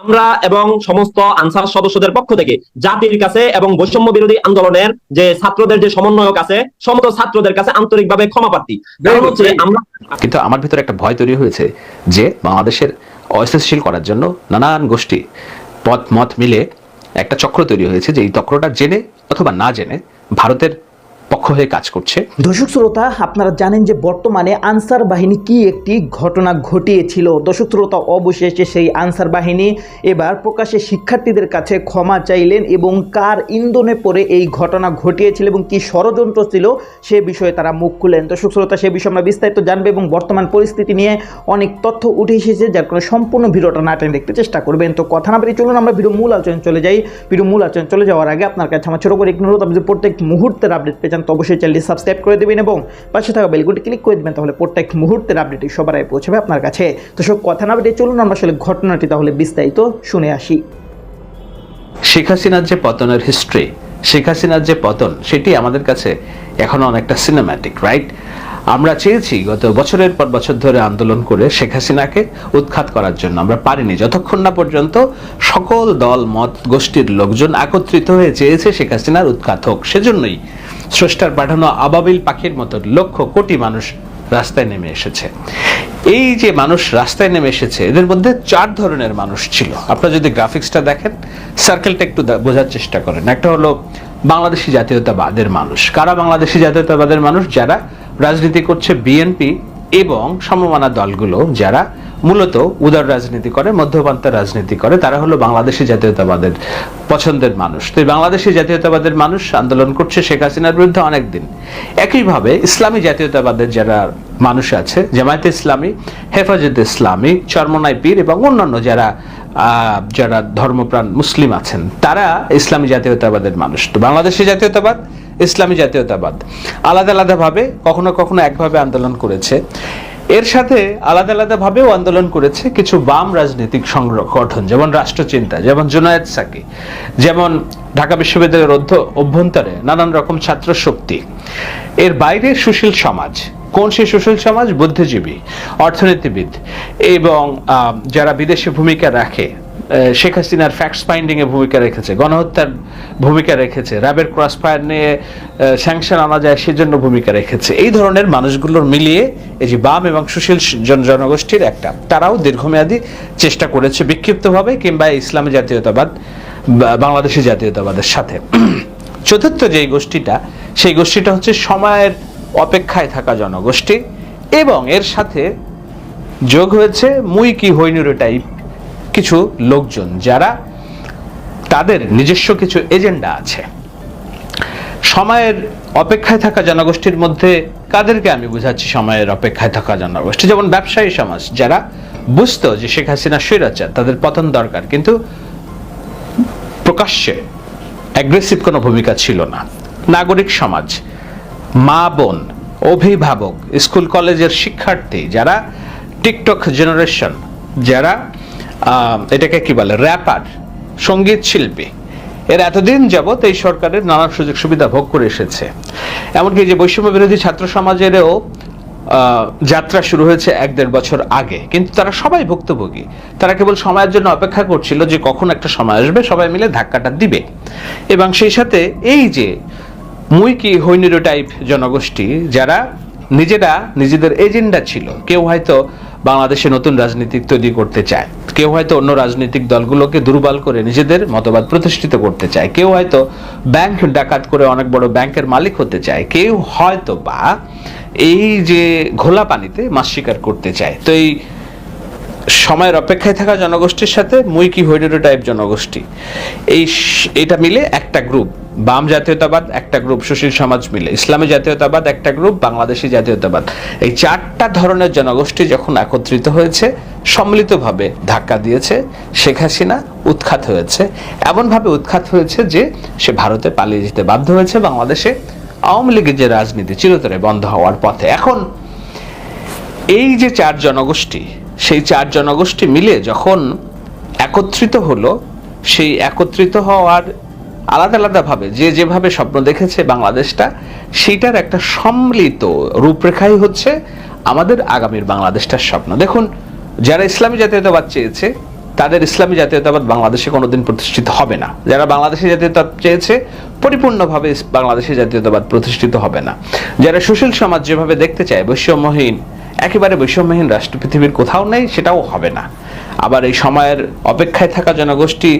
আমরা এবং সমস্ত আনসার সদস্যদের পক্ষ থেকে জাতির কাছে এবং বৈষম্য বিরোধী আন্দোলনের যে ছাত্রদের যে সমন্বয়ক আছে সমস্ত ছাত্রদের কাছে আন্তরিকভাবে ক্ষমা প্রার্থী। কারণ হচ্ছে আমরা কিন্তু আমার ভিতরে একটা ভয় তৈরি হয়েছে যে বাংলাদেশের অস্থিতিশীল করার জন্য নানান গোষ্ঠী পথ মত মিলে একটা চক্র তৈরি হয়েছে যে এই চক্রটা জেনে অথবা না জেনে ভারতের পক্ষ হয়ে কাজ করছে। দর্শক শ্রোতা, আপনারা জানেন যে বর্তমানে আনসার বাহিনী কি একটি ঘটনা ঘটিয়েছিল। দর্শক শ্রোতা, অবশেষে সেই আনসার বাহিনী এবার প্রকাশ্যে শিক্ষার্থীদের কাছে ক্ষমা চাইলেন এবং কার ইন্ধনে পড়ে এই ঘটনা ঘটিয়েছিল এবং কি ষড়যন্ত্র ছিল সে বিষয়ে তারা মুখ খুলেন। দর্শক শ্রোতা, সে বিষয়ে আমরা বিস্তারিত জানবে এবং বর্তমান পরিস্থিতি নিয়ে অনেক তথ্য উঠে এসেছে, যার কারণে সম্পূর্ণ ভিডিওটা না টেনে দেখতে চেষ্টা করবেন। তো কথা না বেরিয়ে চলুন, আমরা ভিডিও মূল আলোচনা চলে যাই। ভিডিও মূল আলোচনা চলে যাওয়ার আগে আপনার কাছে আমার ছোট করে একটু অনুরোধ আপনি প্রত্যেক মুহূর্তের আপডেট পেয়ে যান তো অবশ্যই চ্যানেলটি সাবস্ক্রাইব করে দেবেন এবং পাশে থাকা বেলগুটি ক্লিক করে দেবেন, তাহলে প্রত্যেক মুহূর্তের আপডেটই সবার আগে পৌঁছাবে আপনার কাছে। তো সব কথা না বেরিয়ে চলুন, আমরা আসলে ঘটনাটি তাহলে বিস্তারিত শুনে আসি। শেখ হাসিনার যে পতনের হিস্ট্রি শেখ হাসিনার যে পতন, সেটি আমাদের কাছে এখনও অনেকটা সিনেম্যাটিক রাইট আমরা চেয়েছি গত বছরের পর বছর ধরে আন্দোলন করে শেখ হাসিনাকে উৎখাত করার জন্য। আমরা পারিনি। যতক্ষণ না পর্যন্ত সকল দল, মত, গোষ্ঠীর লোকজন একত্রিত হয়ে চেয়েছে শেখ হাসিনার উৎখাত হোক, সেজন্যই স্রষ্টার পাঠানো আবাবিল পাখির মতো লক্ষ কোটি মানুষ রাস্তায় নেমে এসেছে। এই যে মানুষ রাস্তায় নেমে এসেছে, এদের মধ্যে চার ধরনের মানুষ ছিল। আপনারা যদি গ্রাফিক্সটা দেখেন সার্কেলটা একটু বোঝার চেষ্টা করেন। একটা হলো বাংলাদেশি জাতীয়তাবাদের মানুষ। কারা বাংলাদেশি জাতীয়তাবাদের মানুষ? যারা রাজনীতি করছে বিএনপি এবং সমমানা দলগুলো, যারা মূলত উদার রাজনীতি করে মধ্যপন্থা রাজনীতি করে। তারা হলো বাংলাদেশি জাতীয়তাবাদের পছন্দের মানুষ। তো এই বাংলাদেশি জাতীয়তাবাদের মানুষ আন্দোলন করছে শেখ হাসিনার বিরুদ্ধে অনেকদিন। একইভাবে ইসলামী জাতীয়তাবাদের যারা মানুষ আছে, জামায়াতে ইসলামী, হেফাজত ইসলামী, চরমনাই পীর এবং অন্যান্য যারা যারা ধর্মপ্রাণ মুসলিম আছেন, তারা ইসলামী জাতীয়তাবাদের মানুষ। তো বাংলাদেশি জাতীয়তাবাদ, ইসলামী জাতীয়তাবাদ। আলাদা আলাদাভাবে, কখনো কখনো একভাবে আন্দোলন করেছে। এর সাথে আলাদা আলাদাভাবেও আন্দোলন করেছে কিছু বাম রাজনৈতিক সংগঠন যেমন রাষ্ট্রচিন্তা, যেমন জুনায়েদ সাকি, যেমন ঢাকা বিশ্ববিদ্যালয়ের অভ্যন্তরে নানান রকম ছাত্র শক্তি। এর বাইরে সুশীল সমাজ। কোন সেই সুশীল সমাজ? বুদ্ধিজীবী, অর্থনীতিবিদ এবং যারা বিদেশে ভূমিকা রাখে শেখ হাসিনার ফ্যাক্টস ফাইন্ডিংয়ে ভূমিকা রেখেছে, গণহত্যার ভূমিকা রেখেছে র্যাবের ক্রস ফায়ার নিয়ে স্যাংশন আনা যায় সেজন্য ভূমিকা রেখেছে। এই ধরনের মানুষগুলোর মিলিয়ে এই যে বাম এবং সুশীল জন জনগোষ্ঠীর একটা, তারাও দীর্ঘমেয়াদী চেষ্টা করেছে বিক্ষিপ্তভাবে কিংবা ইসলামী জাতীয়তাবাদ বাংলাদেশি জাতীয়তাবাদের সাথে। চতুর্থ যেই গোষ্ঠীটা, সেই গোষ্ঠীটা হচ্ছে সময়ের অপেক্ষায় থাকা জনগোষ্ঠী এবং এর সাথে যোগ হয়েছে মুই কি হৈনুরে টাইপ কিছু লোকজন যারা তাদের নিজস্ব কিছু এজেন্ডা আছে। সময়ের অপেক্ষায় থাকা জনগোষ্ঠীর মধ্যে কাদেরকে আমি বুঝাচ্ছি সময়ের অপেক্ষায় থাকা জনগোষ্ঠী? যেমন ব্যবসায়ী সমাজ, যারা বুঝতো যে শেখ হাসিনা স্বৈরাচার, তাদের পতন দরকার, কিন্তু প্রকাশ্যে অ্যাগ্রেসিভ কোনো ভূমিকা ছিল না। নাগরিক সমাজ, মা বোন, অভিভাবক, স্কুল কলেজের শিক্ষার্থী, যারা টিকটক জেনারেশন যারা এটাকে কি বলে? র্যাপার সংগীত শিল্পী। এর এতদিন যাবৎ এই সরকারের নানা সুযোগ সুবিধা ভোগ করে এসেছে। এমনকি যে বৈষম্য বিরোধী ছাত্র সমাজেরও যাত্রা শুরু হয়েছে এক দেড় বছর আগে। কিন্তু তারা সবাই ভুক্তভোগী। তারা কেবল সময়ের জন্য অপেক্ষা করছিল যে কখন একটা সময় আসবে, সবাই মিলে ধাক্কাটা দিবে। এবং সেই সাথে এই যে মুই কি হৈনিরো টাইপ জনগোষ্ঠী, যারা নিজেরা নিজেদের এজেন্ডা ছিল, কেউ হয়তো বাংলাদেশে নতুন রাজনীতি তৈরি করতে চায়। কেউ হয়তো অন্য রাজনৈতিক দলগুলোকে দুর্বল করে নিজেদের মতবাদ প্রতিষ্ঠিত করতে চায়। কেউ হয়তো ব্যাংক ডাকাত করে অনেক বড় ব্যাংকের মালিক হতে চায়। কেউ হয়তো বা এই যে ঘোলা পানিতে মাছ শিকার করতে চায়। তো এই সময়ের অপেক্ষায় থাকা জনগোষ্ঠীর সাথে মুইকি হৈডেরো টাইপ জনগোষ্ঠী। এই এটা মিলে একটা গ্রুপ বাম জাতীয়তাবাদ, একটা গ্রুপ সুশীল সমাজ মিলে। ইসলামী জাতীয়তাবাদ, একটা গ্রুপ বাংলাদেশি জাতীয়তাবাদ। এই চারটা ধরনের জনগোষ্ঠী যখন একত্রিত হয়েছে, সম্মিলিতভাবে ধাক্কা দিয়েছে, শেখ হাসিনা উৎখাত হয়েছে। এমনভাবে উৎখাত হয়েছে যে, সে ভারতে পালিয়ে যেতে বাধ্য হয়েছে, বাংলাদেশে আওয়ামী লীগের যে রাজনীতি চিরতরে বন্ধ হওয়ার পথে। এখন এই যে চার জনগোষ্ঠী, সেই চার জনগোষ্ঠী মিলে যখন একত্রিত হলো, সেই একত্রিত হওয়ার আলাদা আলাদাভাবে যে যেভাবে স্বপ্ন দেখেছে বাংলাদেশটা সেইটার একটা সম্মিলিত রূপরেখাই হচ্ছে আমাদের আগামীর বাংলাদেশটার স্বপ্ন। দেখুন, যারা ইসলামী জাতীয়তাবাদ চেয়েছে, তাদের ইসলামী জাতীয়তাবাদ বাংলাদেশে কোনোদিন প্রতিষ্ঠিত হবে না। যারা বাংলাদেশি জাতীয়তাবাদ চেয়েছে, পরিপূর্ণভাবে বাংলাদেশি জাতীয়তাবাদ প্রতিষ্ঠিত হবে না। যারা সুশীল সমাজ যেভাবে দেখতে চায়, বৈষম্যহীন, একেবারে বৈষম্যহীন রাষ্ট্র পৃথিবীর কোথাও নেই, সেটাও হবে না। আবার এই সময়ের অপেক্ষায় থাকা জনগোষ্ঠী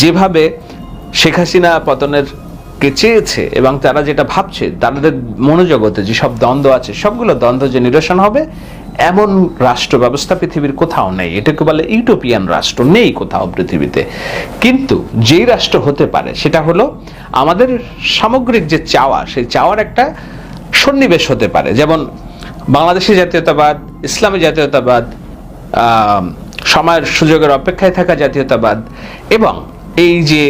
যেভাবে শেখ হাসিনা পতনের কে চেয়েছে এবং তারা যেটা ভাবছে, তাদের মনোজগতে যেসব দ্বন্দ্ব আছে, সবগুলো দ্বন্দ্ব যে নিরসন হবে, এমন রাষ্ট্র ব্যবস্থা পৃথিবীর কোথাও নেই। এটাকে বলে ইউটোপিয়ান রাষ্ট্র, নেই কোথাও পৃথিবীতে। কিন্তু যেই রাষ্ট্র হতে পারে, সেটা হলো আমাদের সামগ্রিক যে চাওয়া, সেই চাওয়ার একটা সন্নিবেশ হতে পারে। যেমন বাংলাদেশি জাতীয়তাবাদ, ইসলামী জাতীয়তাবাদ সময়ের সুযোগের অপেক্ষায় থাকা জাতীয়তাবাদ এবং এই যে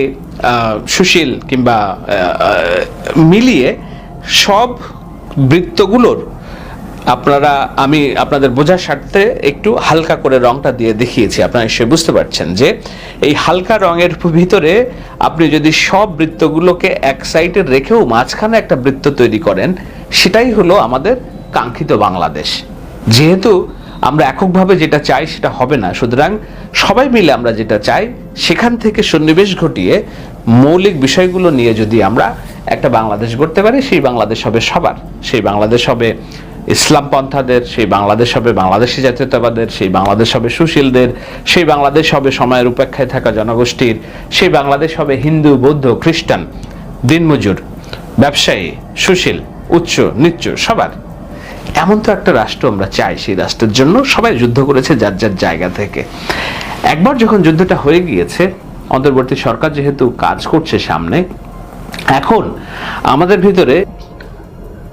সুশীল কিংবা মিলিয়ে সব বৃত্তগুলোর আপনারা, আমি আপনাদের বোঝার স্বার্থে একটু হালকা করে রংটা দিয়ে দেখিয়েছি। আপনারা নিশ্চয়ই বুঝতে পারছেন যে, এই হালকা রঙের ভিতরে আপনি যদি সব বৃত্তগুলোকে এক সাইডে রেখেও মাঝখানে একটা বৃত্ত তৈরি করেন, সেটাই হলো আমাদের কাঙ্ক্ষিত বাংলাদেশ। যেহেতু আমরা এককভাবে যেটা চাই সেটা হবে না। সুতরাং সবাই মিলে আমরা যেটা চাই, সেখান থেকে সন্নিবেশ ঘটিয়ে মৌলিক বিষয়গুলো নিয়ে যদি আমরা একটা বাংলাদেশ গড়তে পারি, সেই বাংলাদেশ হবে সবার। সেই বাংলাদেশ হবে ইসলাম পন্থাদের, সেই বাংলাদেশ হবে বাংলাদেশি জাতীয়তাবাদের, সেই বাংলাদেশ হবে সুশীলদের, সেই বাংলাদেশ হবে সময়ের উপেক্ষায় থাকা জনগোষ্ঠীর, সেই বাংলাদেশ হবে হিন্দু, বৌদ্ধ, খ্রিস্টান, দিনমজুর, ব্যবসায়ী, সুশীল, উচ্চ, নিচ্চ, সবার। এমন তো একটা রাষ্ট্র আমরা চাই, সেই রাষ্ট্রের জন্য সবাই যুদ্ধ করেছে যার যার জায়গা থেকে। একবার যখন যুদ্ধটা হয়ে গিয়েছে, অন্তর্বর্তী সরকার যেহেতু কাজ করছে সামনে, এখন আমাদের ভিতরে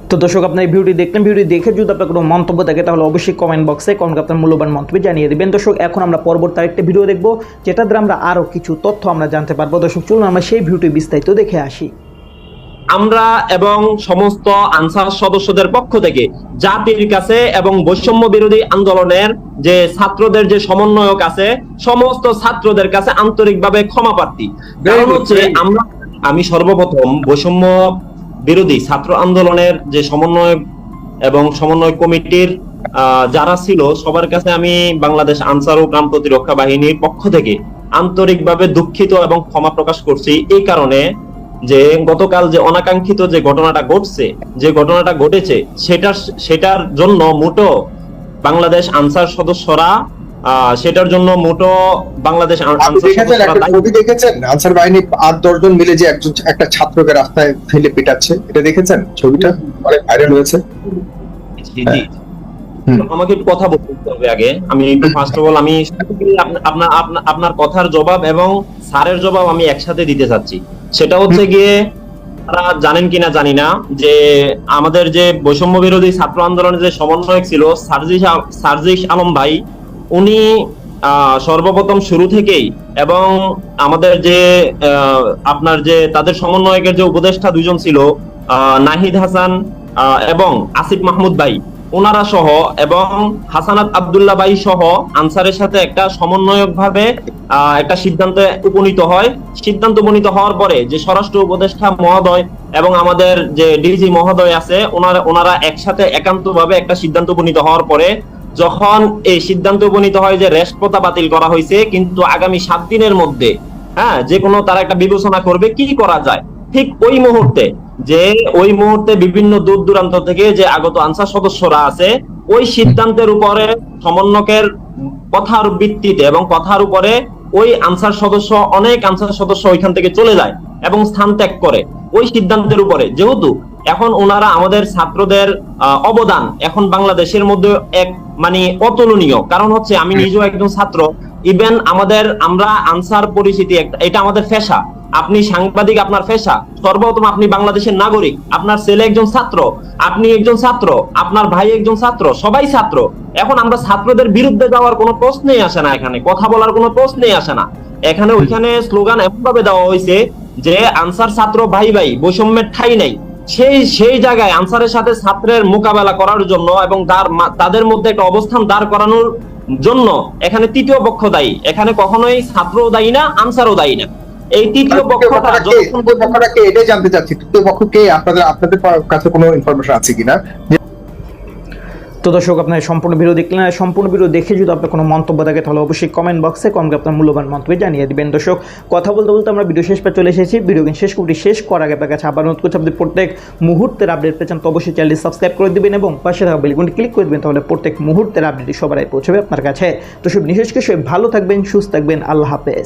তো দর্শক, আপনার এই ভিডিওটি দেখলেন ভিডিও দেখে যদি আপনার কোনো মন্তব্য থাকে, তাহলে অবশ্যই কমেন্ট বক্সে কমেন্ট আপনার মূল্যবান মন্তব্য জানিয়ে দেবেন। দর্শক, এখন আমরা পরবর্তী আরেকটা ভিডিও দেখব যেটা দ্বারা আমরা আরও কিছু তথ্য আমরা জানতে পারব। দর্শক, চলুন আমরা সেই ভিডিওটি বিস্তারিত দেখে আসি। আমরা এবং সমস্ত আনসার সদস্যদের পক্ষ থেকে জাতির কাছে এবং বৈষম্য বিরোধী আন্দোলনের যে ছাত্রদের যে সমন্বয়ক আছে সমস্ত ছাত্রদের কাছে আন্তরিকভাবে ক্ষমা প্রার্থী। কারণ হচ্ছে আমরা আমি সর্বপ্রথম বৈষম্য বিরোধী ছাত্র আন্দোলনের যে সমন্বয়ক এবং সমন্বয় কমিটির আহ, যারা ছিল সবার কাছে আমি বাংলাদেশ আনসার ও গ্রাম প্রতিরক্ষা বাহিনীর পক্ষ থেকে আন্তরিকভাবে দুঃখিত এবং ক্ষমা প্রকাশ করছি। এই কারণে যে গতকাল যে অনাকাঙ্ক্ষিত যে ঘটনাটা ঘটছে যে ঘটনাটা ঘটেছে সেটার সেটার জন্য মোটো বাংলাদেশ আনসার সদস্যরা সেটার জন্য মোটো বাংলাদেশ আনসার দেখেছেন আনসার বাহিনী আট দশজন মিলে যে একজন একটা ছাত্রকে রাস্তায় ফেলে পেটাচ্ছে এটা দেখেছেন ছবিটা? অনেক ভাইরাল হয়েছে। হুম। আমাকে একটু কথা বলতে হবে আগে। আমি একটু ফার্স্ট অফ অল আমি আপনার আপনার- আপনার কথার জবাব এবং স্যারের জবাব আমি একসাথে দিতে চাচ্ছি। সেটা হচ্ছে গিয়ে আপনারা জানেন কিনা জানি না যে আমাদের যে বৈষম্য বিরোধী ছাত্র আন্দোলনের যে সমন্বয়ক ছিল সার্জিস সার্জিস আলম ভাই উনি আহ, সর্বপ্রথম শুরু থেকেই এবং আমাদের যে আহ, আপনার যে তাদের সমন্বয়কের যে উপদেষ্টা দুজন ছিল আহ, নাহিদ হাসান আহ, এবং আসিফ মাহমুদ ভাই ওনারা সহ এবং হাসানাত আব্দুল্লাহ ভাই সহ আনসারের সাথে একটা সমন্বয়ক ভাবে একটা সিদ্ধান্তে উপনীত হয়। সিদ্ধান্ত উপনীত হওয়ার পরে যে স্বরাষ্ট্র উপদেষ্টা মহোদয় এবং আমাদের যে ডিজি মহোদয় আছে, ওনারা ওনারা একসাথে একান্ত ভাবে একটা সিদ্ধান্ত উপনীত হওয়ার পরে যখন এই সিদ্ধান্ত উপনীত হয় যে রেস্টপতা বাতিল করা হয়েছে, কিন্তু আগামী সাত দিনের মধ্যে হ্যাঁ যে কোনো তারা একটা বিবেচনা করবে কি করা যায়। ঠিক ওই মুহূর্তে যে ওই মুহূর্তে বিভিন্ন দূর দূরান্ত থেকে যে আগত আনসার সদস্যরা আছে, ওই সিদ্ধান্তের উপরে সমন্বয়কের কথার ভিত্তিতে এবং কথার উপরে ওই আনসার সদস্য, অনেক আনসার সদস্য ওইখান থেকে চলে যায় এবং স্থান ত্যাগ করে। ওই সিদ্ধান্তের উপরে। যেহেতু এখন ওনারা আমাদের ছাত্রদের অবদান এখন বাংলাদেশের মধ্যে এক মানে অতুলনীয়। কারণ হচ্ছে আমি নিজেও একজন ছাত্র। ইভেন আমাদের, আমরা আনসার পরিচিতি এটা আমাদের পেশা। আপনি সাংবাদিক, আপনার পেশা। সর্বপ্রথম আপনি বাংলাদেশের নাগরিক, আপনার ছেলে একজন ছাত্র, আপনি একজন ছাত্র, আপনার ভাই একজন ছাত্র, সবাই ছাত্র। এখন আমরা ছাত্রদের বিরুদ্ধে যাওয়ার কোনো প্রশ্নই আসে না এখানে, কথা বলার কোনো প্রশ্নই আসে না। এখানে ওইখানে স্লোগান এমন ভাবে দেওয়া হয়েছে যে, আনসার ছাত্র ভাই ভাই, বৈষম্যের ঠাই নাই। সেই সেই জায়গায় আনসারের সাথে ছাত্রের মোকাবেলা করার জন্য এবং তার তাদের মধ্যে একটা অবস্থান দাঁড় করানোর জন্য এখানে তৃতীয় পক্ষ দায়ী। এখানে কখনোই ছাত্রও দায়ী না, আনসারও দায়ী না। এই তৃতীয় পক্ষটা পক্ষটা কে? এটাই জানতে চাচ্ছি। তৃতীয় পক্ষ কে? আপনাদের আপনাদের কাছে কোনো ইনফরমেশন আছে কিনা? তো দর্শক আপনার সম্পূর্ণ ভিডিও দেখলেন। আর সম্পূর্ণ ভিডিও দেখে যদি আপনার কোনো মন্তব্য থাকে তাহলে অবশ্যই কমেন্ট বক্সে কমকে আপনার মূল্যবান মন্তব্য জানিয়ে দিবেন। দর্শক কথা বলতে বলতে আমরা ভিডিও শেষ পর চলে এসেছি। ভিডিও কিন্তু শেষ করতে শেষ করার আগে আপনার কাছে আবার অনুরোধ করছি আপনি প্রত্যেক মুহূর্তের আপডেট পেয়েছেন তো অবশ্যই চ্যানেলটি সাবস্ক্রাইব করে দিবেন এবং পাশে থাকা বেলগুনটি ক্লিক করে দিবেন তাহলে প্রত্যেক মুহূর্তের আপডেটটি সবার আগে পৌঁছবে আপনার কাছে। তো সব বিশেষ করে সবাই ভালো থাকবেন সুস্থ থাকবেন। আল্লাহ হাফেজ।